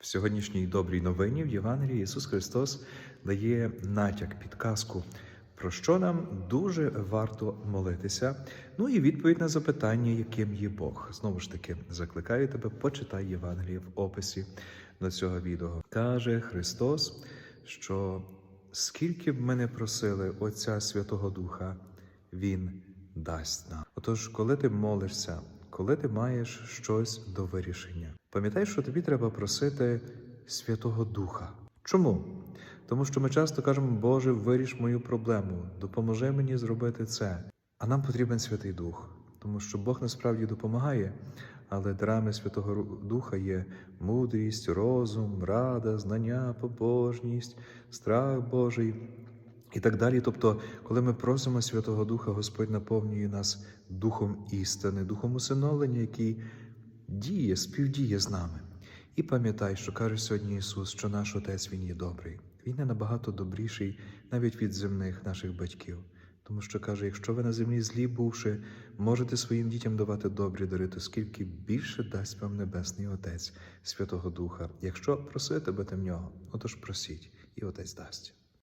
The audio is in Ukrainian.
В сьогоднішній добрій новині в Євангелії Ісус Христос дає натяк, підказку, про що нам дуже варто молитися. Ну і відповідь на запитання, яким є Бог. Знову ж таки, закликаю тебе, почитай Євангеліє в описі до цього відео. Каже Христос, що скільки б ми не просили Отця Святого Духа, Він дасть нам. Отож, коли ти молишся, коли ти маєш щось до вирішення, пам'ятай, що тобі треба просити Святого Духа. Чому? Тому що ми часто кажемо, Боже, виріш мою проблему, допоможи мені зробити це. А нам потрібен Святий Дух, тому що Бог насправді допомагає, але дарами Святого Духа є мудрість, розум, рада, знання, побожність, страх Божий і так далі. Тобто, коли ми просимо Святого Духа, Господь наповнює нас духом істини, духом усиновлення, який діє, співдіє з нами. І пам'ятай, що каже сьогодні Ісус, що наш Отець Він є добрий. Він є набагато добріший навіть від земних наших батьків. Тому що каже, якщо ви на землі злі бувши, можете своїм дітям давати добрі дари, то скільки більше дасть вам Небесний Отець Святого Духа, якщо проситимете в нього, отож просіть, і Отець дасть.